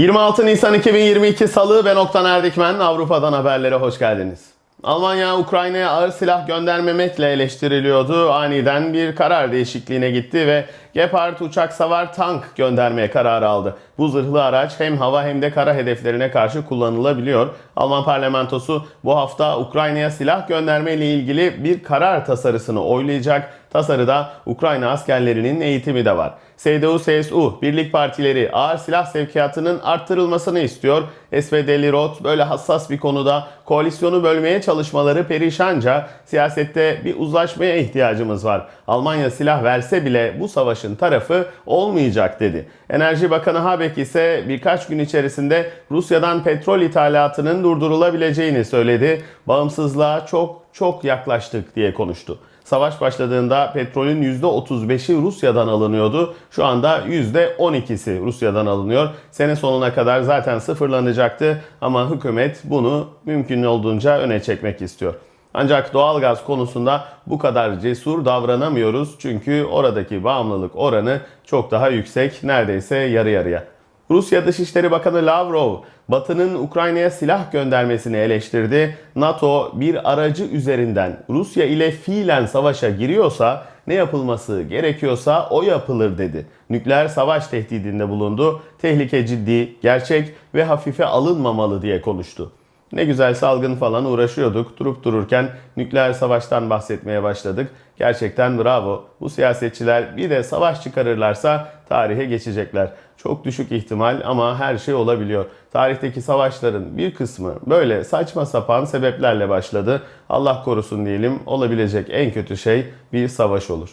26 Nisan 2022 Salı ben Oktan Erdikmen. Avrupa'dan haberlere hoş geldiniz. Almanya Ukrayna'ya ağır silah göndermemekle eleştiriliyordu. Aniden bir karar değişikliğine gitti ve Gepard uçak savar tank göndermeye kararı aldı. Bu zırhlı araç hem hava hem de kara hedeflerine karşı kullanılabiliyor. Alman parlamentosu bu hafta Ukrayna'ya silah gönderme ile ilgili bir karar tasarısını oylayacak. Tasarıda Ukrayna askerlerinin eğitimi de var. CDU-CSU birlik partileri ağır silah sevkiyatının arttırılmasını istiyor. SVD'li Roth böyle hassas bir konuda koalisyonu bölmeye çalışmaları perişanca siyasette bir uzlaşmaya ihtiyacımız var. Almanya silah verse bile bu savaşın tarafı olmayacak dedi. Enerji Bakanı Habeck ise birkaç gün içerisinde Rusya'dan petrol ithalatının durdurulabileceğini söyledi. Bağımsızlığa çok çok yaklaştık diye konuştu. Savaş başladığında petrolün %35'i Rusya'dan alınıyordu. Şu anda %12'si Rusya'dan alınıyor. Sene sonuna kadar zaten sıfırlanacaktı ama hükümet bunu mümkün olduğunca öne çekmek istiyor. Ancak doğalgaz konusunda bu kadar cesur davranamıyoruz çünkü oradaki bağımlılık oranı çok daha yüksek, neredeyse yarı yarıya. Rusya Dışişleri Bakanı Lavrov, Batı'nın Ukrayna'ya silah göndermesini eleştirdi. NATO bir aracı üzerinden Rusya ile fiilen savaşa giriyorsa ne yapılması gerekiyorsa o yapılır dedi. Nükleer savaş tehdidinde bulundu. Tehlike ciddi, gerçek ve hafife alınmamalı diye konuştu. Ne güzel salgın falan uğraşıyorduk. Durup dururken nükleer savaştan bahsetmeye başladık. Gerçekten bravo. Bu siyasetçiler bir de savaş çıkarırlarsa tarihe geçecekler. Çok düşük ihtimal ama her şey olabiliyor. Tarihteki savaşların bir kısmı böyle saçma sapan sebeplerle başladı. Allah korusun diyelim olabilecek en kötü şey bir savaş olur.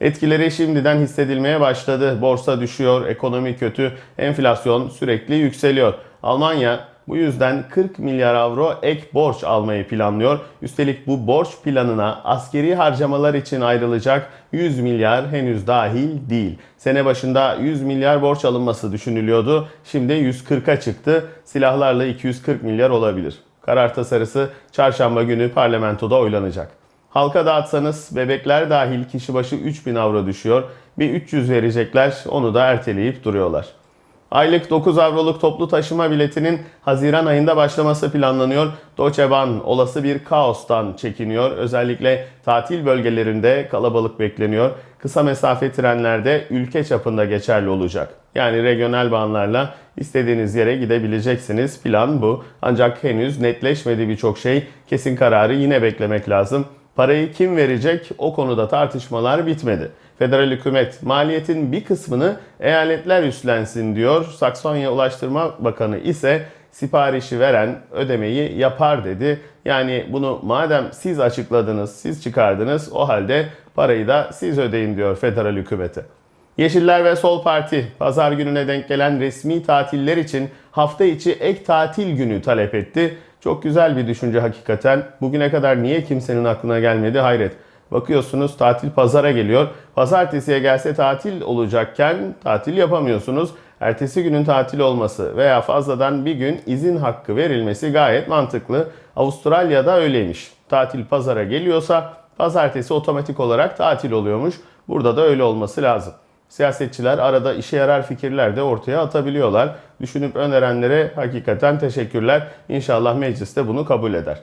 Etkileri şimdiden hissedilmeye başladı. Borsa düşüyor, ekonomi kötü, enflasyon sürekli yükseliyor. Almanya bu yüzden 40 milyar avro ek borç almayı planlıyor. Üstelik bu borç planına askeri harcamalar için ayrılacak 100 milyar henüz dahil değil. Sene başında 100 milyar borç alınması düşünülüyordu. Şimdi 140'a çıktı. Silahlarla 240 milyar olabilir. Karar tasarısı çarşamba günü parlamentoda oylanacak. Halka dağıtsanız bebekler dahil kişi başı 3000 avro düşüyor. Bir 300 verecekler onu da erteleyip duruyorlar. Aylık 9 avroluk toplu taşıma biletinin Haziran ayında başlaması planlanıyor. Deutsche Bahn olası bir kaostan çekiniyor. Özellikle tatil bölgelerinde kalabalık bekleniyor. Kısa mesafe trenlerde ülke çapında geçerli olacak. Yani regional bağlarla istediğiniz yere gidebileceksiniz. Plan bu. Ancak henüz netleşmedi birçok şey. Kesin kararı yine beklemek lazım. Parayı kim verecek o konuda tartışmalar bitmedi. Federal hükümet maliyetin bir kısmını eyaletler üstlensin diyor. Saksonya Ulaştırma Bakanı ise siparişi veren ödemeyi yapar dedi. Yani bunu madem siz açıkladınız, siz çıkardınız o halde parayı da siz ödeyin diyor federal hükümete. Yeşiller ve Sol Parti pazar gününe denk gelen resmi tatiller için hafta içi ek tatil günü talep etti. Çok güzel bir düşünce hakikaten. Bugüne kadar niye kimsenin aklına gelmedi hayret. Bakıyorsunuz tatil pazara geliyor. Pazartesiye gelse tatil olacakken tatil yapamıyorsunuz. Ertesi günün tatil olması veya fazladan bir gün izin hakkı verilmesi gayet mantıklı. Avustralya'da öyleymiş. Tatil pazara geliyorsa pazartesi otomatik olarak tatil oluyormuş. Burada da öyle olması lazım. Siyasetçiler arada işe yarar fikirler de ortaya atabiliyorlar. Düşünüp önerenlere hakikaten teşekkürler. İnşallah meclis de bunu kabul eder.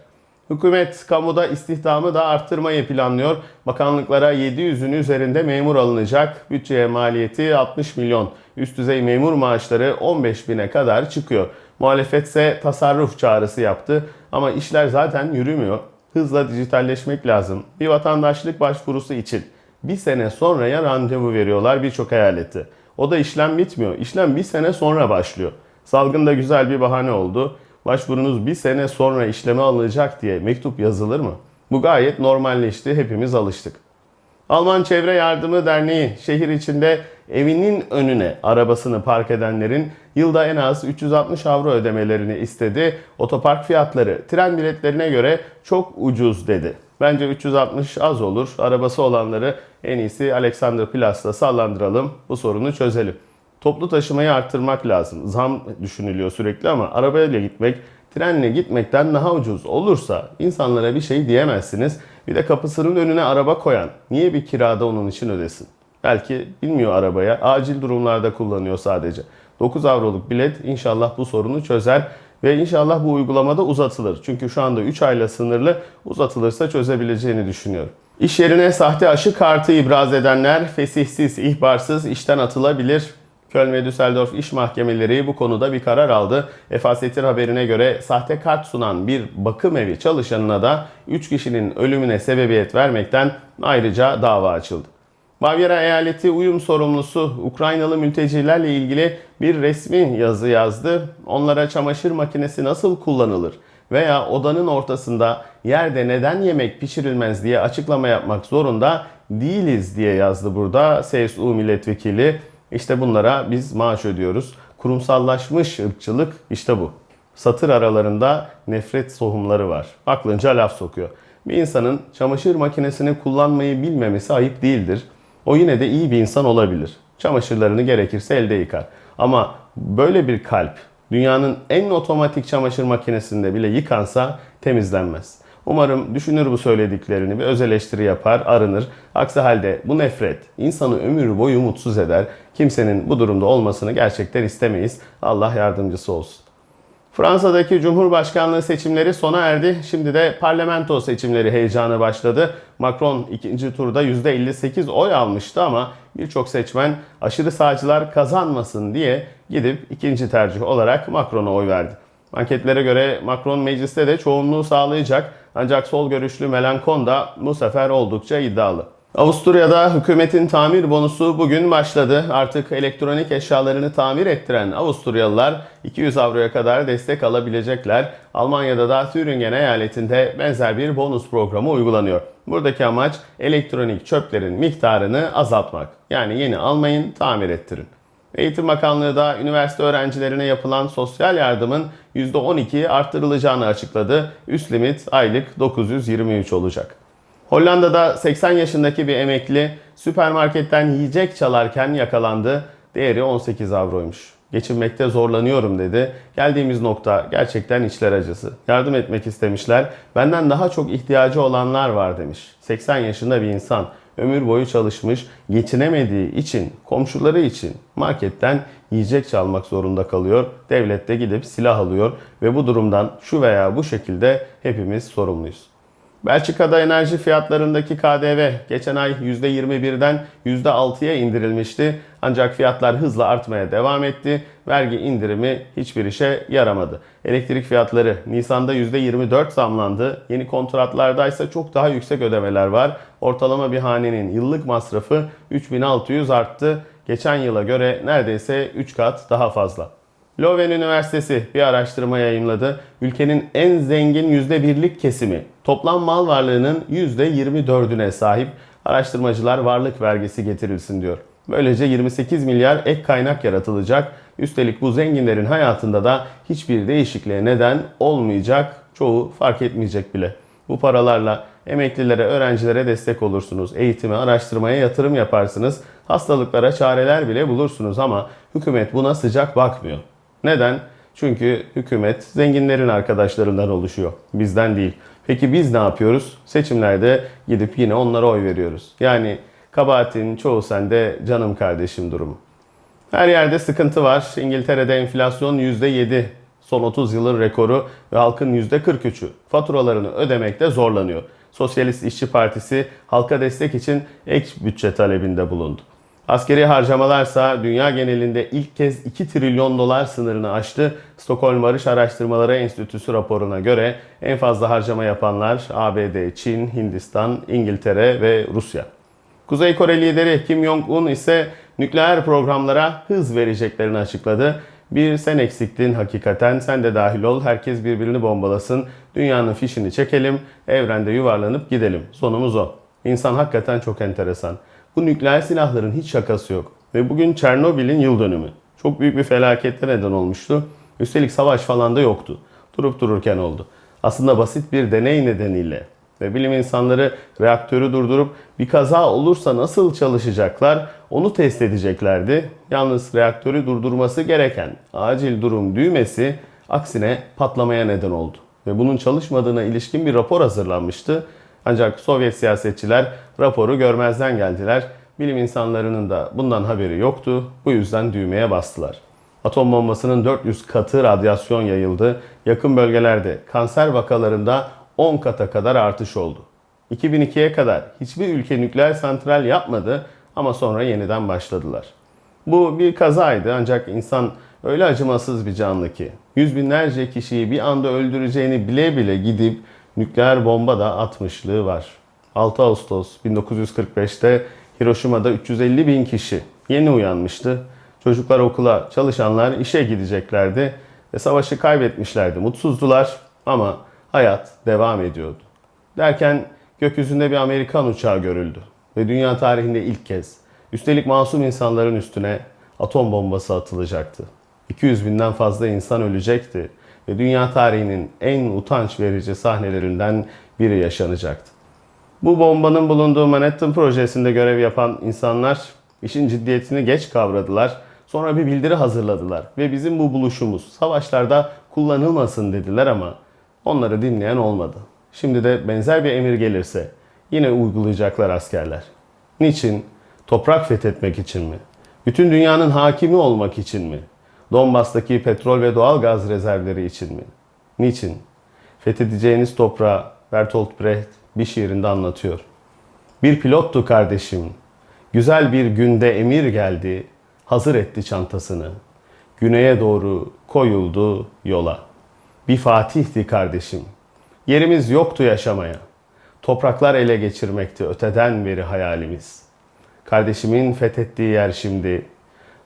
Hükümet kamuda istihdamı da arttırmayı planlıyor. Bakanlıklara 700'ün üzerinde memur alınacak. Bütçeye maliyeti 60 milyon. Üst düzey memur maaşları 15 bine kadar çıkıyor. Muhalefet ise tasarruf çağrısı yaptı. Ama işler zaten yürümüyor. Hızla dijitalleşmek lazım. Bir vatandaşlık başvurusu için bir sene sonraya randevu veriyorlar birçok eyalette. O da işlem bitmiyor. İşlem bir sene sonra başlıyor. Salgın da güzel bir bahane oldu. Başvurunuz bir sene sonra işleme alınacak diye mektup yazılır mı? Bu gayet normalleşti. Hepimiz alıştık. Alman Çevre Yardımı Derneği şehir içinde evinin önüne arabasını park edenlerin yılda en az 360 avro ödemelerini istedi. Otopark fiyatları tren biletlerine göre çok ucuz dedi. Bence 360 az olur. Arabası olanları en iyisi Alexanderplatz'ta sallandıralım. Bu sorunu çözelim. Toplu taşımayı arttırmak lazım. Zam düşünülüyor sürekli ama arabayla gitmek trenle gitmekten daha ucuz olursa insanlara bir şey diyemezsiniz. Bir de kapısının önüne araba koyan niye bir kirada onun için ödesin? Belki bilmiyor arabaya. Acil durumlarda kullanıyor sadece. 9 avroluk bilet inşallah bu sorunu çözer ve inşallah bu uygulamada uzatılır. Çünkü şu anda 3 ayla sınırlı uzatılırsa çözebileceğini düşünüyorum. İş yerine sahte aşı kartı ibraz edenler fesihsiz, ihbarsız işten atılabilir. Köln ve Düsseldorf iş mahkemeleri bu konuda bir karar aldı. Efasetir haberine göre sahte kart sunan bir bakım evi çalışanına da 3 kişinin ölümüne sebebiyet vermekten ayrıca dava açıldı. Bavyera eyaleti uyum sorumlusu Ukraynalı mültecilerle ilgili bir resmi yazı yazdı. Onlara çamaşır makinesi nasıl kullanılır veya odanın ortasında yerde neden yemek pişirilmez diye açıklama yapmak zorunda değiliz diye yazdı burada CSU milletvekili. İşte bunlara biz maaş ödüyoruz. Kurumsallaşmış ırkçılık işte bu. Satır aralarında nefret tohumları var. Aklınca laf sokuyor. Bir insanın çamaşır makinesini kullanmayı bilmemesi ayıp değildir. O yine de iyi bir insan olabilir. Çamaşırlarını gerekirse elde yıkar. Ama böyle bir kalp dünyanın en otomatik çamaşır makinesinde bile yıkansa temizlenmez. Umarım düşünür bu söylediklerini ve öz eleştiri yapar, arınır. Aksi halde bu nefret insanı ömür boyu mutsuz eder. Kimsenin bu durumda olmasını gerçekten istemeyiz. Allah yardımcısı olsun. Fransa'daki Cumhurbaşkanlığı seçimleri sona erdi. Şimdi de parlamento seçimleri heyecanı başladı. Macron ikinci turda %58 oy almıştı ama birçok seçmen aşırı sağcılar kazanmasın diye gidip ikinci tercih olarak Macron'a oy verdi. Anketlere göre Macron mecliste de çoğunluğu sağlayacak ancak sol görüşlü Melankon da bu sefer oldukça iddialı. Avusturya'da hükümetin tamir bonusu bugün başladı. Artık elektronik eşyalarını tamir ettiren Avusturyalılar 200 avroya kadar destek alabilecekler. Almanya'da da Thüringen eyaletinde benzer bir bonus programı uygulanıyor. Buradaki amaç elektronik çöplerin miktarını azaltmak. Yani yeni almayın, tamir ettirin. Eğitim Bakanlığı da üniversite öğrencilerine yapılan sosyal yardımın %12 arttırılacağını açıkladı. Üst limit aylık 923 olacak. Hollanda'da 80 yaşındaki bir emekli süpermarketten yiyecek çalarken yakalandı. Değeri 18 avroymuş. Geçinmekte zorlanıyorum dedi. Geldiğimiz nokta gerçekten içler acısı. Yardım etmek istemişler. Benden daha çok ihtiyacı olanlar var demiş. 80 yaşında bir insan ömür boyu çalışmış, geçinemediği için, komşuları için marketten yiyecek çalmak zorunda kalıyor. Devlet de gidip silah alıyor ve bu durumdan şu veya bu şekilde hepimiz sorumluyuz. Belçika'da enerji fiyatlarındaki KDV geçen ay %21'den %6'ya indirilmişti. Ancak fiyatlar hızla artmaya devam etti. Vergi indirimi hiçbir işe yaramadı. Elektrik fiyatları Nisan'da %24 zamlandı. Yeni kontratlarda ise çok daha yüksek ödemeler var. Ortalama bir hanenin yıllık masrafı 3600 arttı. Geçen yıla göre neredeyse 3 kat daha fazla. Leuven Üniversitesi bir araştırma yayımladı. Ülkenin en zengin %1'lik kesimi toplam mal varlığının %24'üne sahip. Araştırmacılar varlık vergisi getirilsin diyor. Böylece 28 milyar ek kaynak yaratılacak. Üstelik bu zenginlerin hayatında da hiçbir değişikliğe neden olmayacak. Çoğu fark etmeyecek bile. Bu paralarla emeklilere, öğrencilere destek olursunuz. Eğitime, araştırmaya yatırım yaparsınız. Hastalıklara çareler bile bulursunuz ama hükümet buna sıcak bakmıyor. Neden? Çünkü hükümet zenginlerin arkadaşlarından oluşuyor. Bizden değil. Peki biz ne yapıyoruz? Seçimlerde gidip yine onlara oy veriyoruz. Yani kabahatin çoğu sende canım kardeşim durumu. Her yerde sıkıntı var. İngiltere'de enflasyon %7. Son 30 yılın rekoru ve halkın %43'ü faturalarını ödemekte zorlanıyor. Sosyalist İşçi Partisi halka destek için ek bütçe talebinde bulundu. Askeri harcamalarsa dünya genelinde ilk kez 2 trilyon dolar sınırını aştı. Stockholm Barış Araştırmaları Enstitüsü raporuna göre en fazla harcama yapanlar ABD, Çin, Hindistan, İngiltere ve Rusya. Kuzey Kore lideri Kim Jong-un ise nükleer programlara hız vereceklerini açıkladı. Bir sen eksiktin hakikaten sen de dahil ol herkes birbirini bombalasın dünyanın fişini çekelim evrende yuvarlanıp gidelim sonumuz o. İnsan hakikaten çok enteresan. Bu nükleer silahların hiç şakası yok. Ve bugün Çernobil'in yıl dönümü. Çok büyük bir felakette neden olmuştu. Üstelik savaş falan da yoktu. Durup dururken oldu. Aslında basit bir deney nedeniyle ve bilim insanları reaktörü durdurup bir kaza olursa nasıl çalışacaklar onu test edeceklerdi. Yalnız reaktörü durdurması gereken acil durum düğmesi aksine patlamaya neden oldu. Ve bunun çalışmadığına ilişkin bir rapor hazırlanmıştı. Ancak Sovyet siyasetçiler raporu görmezden geldiler. Bilim insanlarının da bundan haberi yoktu. Bu yüzden düğmeye bastılar. Atom bombasının 400 katı radyasyon yayıldı. Yakın bölgelerde kanser vakalarında 10 kata kadar artış oldu. 2002'ye kadar hiçbir ülke nükleer santral yapmadı ama sonra yeniden başladılar. Bu bir kazaydı ancak insan öyle acımasız bir canlı ki yüz binlerce kişiyi bir anda öldüreceğini bile bile gidip nükleer bomba da atmışlığı var. 6 Ağustos 1945'te Hiroşima'da 350 bin kişi yeni uyanmıştı. Çocuklar okula, çalışanlar işe gideceklerdi ve savaşı kaybetmişlerdi. Mutsuzdular ama hayat devam ediyordu. Derken gökyüzünde bir Amerikan uçağı görüldü ve dünya tarihinde ilk kez üstelik masum insanların üstüne atom bombası atılacaktı. 200 binden fazla insan ölecekti ve dünya tarihinin en utanç verici sahnelerinden biri yaşanacaktı. Bu bombanın bulunduğu Manhattan projesinde görev yapan insanlar işin ciddiyetini geç kavradılar. Sonra bir bildiri hazırladılar ve bizim bu buluşumuz savaşlarda kullanılmasın dediler ama onları dinleyen olmadı. Şimdi de benzer bir emir gelirse yine uygulayacaklar askerler. Niçin? Toprak fethetmek için mi? Bütün dünyanın hakimi olmak için mi? Donbas'taki petrol ve doğal gaz rezervleri için mi? Niçin? Fethedeceğiniz toprağı Bertolt Brecht bir şiirinde anlatıyor. Bir pilottu kardeşim. Güzel bir günde emir geldi. Hazır etti çantasını. Güneye doğru koyuldu yola. Bir fatihti kardeşim. Yerimiz yoktu yaşamaya. Topraklar ele geçirmekti öteden beri hayalimiz. Kardeşimin fethettiği yer şimdi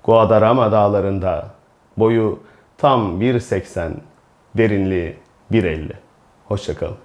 Guadarrama dağlarında. Boyu tam 1.80, derinliği 1.50. Hoşçakalın.